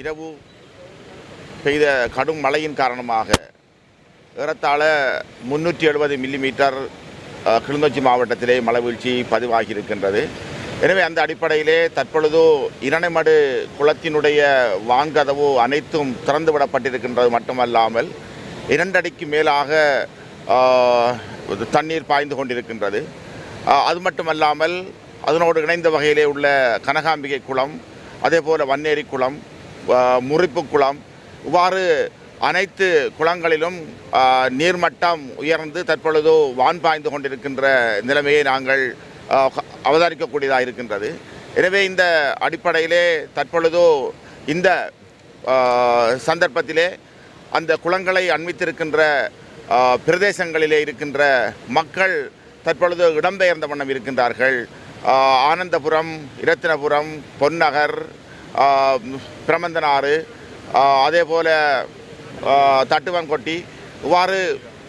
இரவு பெய்த கடும் மழையின் காரணமாக ஏறத்தாழ முன்னூற்றி எழுபது மில்லிமீட்டர் கிளிநொச்சி மாவட்டத்திலே மழை வீழ்ச்சி பதிவாகி இருக்கின்றது எனவே அந்த அடிப்படையிலே தற்பொழுது இரணைமடு குளத்தினுடைய வான்கதவு அனைத்தும் திறந்து விடப்பட்டிருக்கின்றது மட்டுமல்லாமல் இரண்டடிக்கு மேலாக தண்ணீர் பாய்ந்து கொண்டிருக்கின்றது. அது மட்டுமல்லாமல் அதனோடு இணைந்த வகையிலே உள்ள கனகாம்பிகை குளம் அதே போல் வன்னேரி குளம் முறிப்பு குளம். இவ்வாறு அனைத்து குளங்களிலும் நீர்மட்டம் உயர்ந்து தற்பொழுது வான் பாய்ந்து கொண்டிருக்கின்ற நிலைமையை நாங்கள் அவதரிக்கக்கூடியதாக அவதானிக்கக்கூடியதாக இருக்கின்றது. எனவே இந்த அடிப்படையிலே தற்பொழுது இந்த சந்தர்ப்பத்திலே அந்த குளங்களை அண்மித்திருக்கின்ற பிரதேசங்களிலே இருக்கின்ற மக்கள் தற்பொழுது இடம்பெயர்ந்த வண்ணம் இருக்கின்றார்கள். ஆனந்தபுரம் இரத்தினபுரம் பொன்னகர் பிரமந்தனாறு ஆஹ், அதே போல் தட்டுவங்கொட்டி இவ்வாறு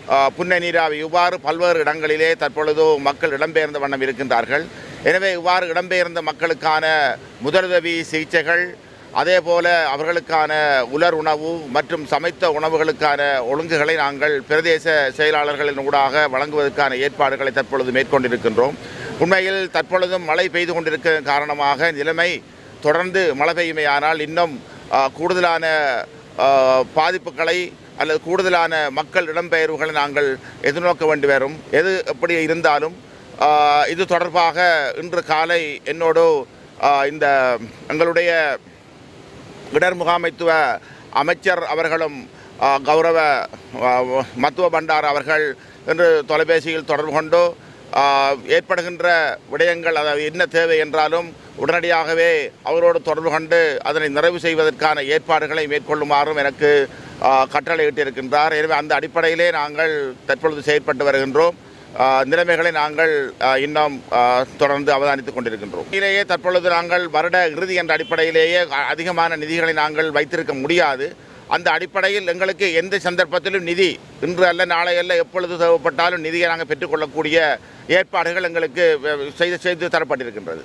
புன்ன புன்னை நீராவி இவ்வாறு பல்வேறு இடங்களிலே தற்பொழுது மக்கள் இடம்பெயர்ந்த வண்ணம் இருக்கின்றார்கள். எனவே இவ்வாறு இடம்பெயர்ந்த மக்களுக்கான முதலுதவி சிகிச்சைகள் அதே போல அவர்களுக்கான உலர் உணவு மற்றும் சமைத்த உணவுகளுக்கான ஒழுங்குகளை நாங்கள் பிரதேச செயலாளர்களின் ஊடாக வழங்குவதற்கான ஏற்பாடுகளை தற்பொழுது மேற்கொண்டிருக்கின்றோம். உண்மையில் தற்பொழுதும் மழை பெய்து கொண்டிருக்க காரணமாக நிலைமை தொடர்ந்து மழை பெய்யுமையானால் இன்னும் கூடுதலான பாதிப்புகளை அல்லது கூடுதலான மக்கள் இடம்பெயர்வுகளை நாங்கள் எதிர்நோக்க வேண்டி வரும். எது எப்படி இருந்தாலும் இது தொடர்பாக இன்று காலை என்னோடு இந்த எங்களுடைய இடர் முகாமைத்துவ அமைச்சர் அவர்களும் கௌரவ மத்துவ பண்டார் அவர்கள் என்று தொலைபேசியில் தொடர்பு கொண்டு ஏற்படுகின்ற விடயங்கள் அதாவது என்ன தேவை என்றாலும் உடனடியாகவே அவரோடு தொடர்பு கொண்டு அதனை நிறைவு செய்வதற்கான ஏற்பாடுகளை மேற்கொள்ளுமாறும் எனக்கு கட்டளையிட்டிருக்கின்றார். எனவே அந்த அடிப்படையிலே நாங்கள் தற்பொழுது செயற்பட்டு வருகின்றோம். நிலைமைகளை நாங்கள் இன்னும் தொடர்ந்து அவதானித்துக் கொண்டிருக்கின்றோம். இதிலேயே தற்பொழுது நாங்கள் வருட இறுதி என்ற அடிப்படையிலேயே அதிகமான நிதிகளை நாங்கள் வைத்திருக்க முடியாது. அந்த அடிப்படையில் எங்களுக்கு எந்த சந்தர்ப்பத்திலும் நிதி இன்று அல்ல நாளை அல்ல எப்பொழுது தேவைப்பட்டாலும் நிதியை நாங்கள் பெற்றுக்கொள்ளக்கூடிய ஏற்பாடுகள் எங்களுக்கு செய்து செய்து தரப்பட்டிருக்கின்றது.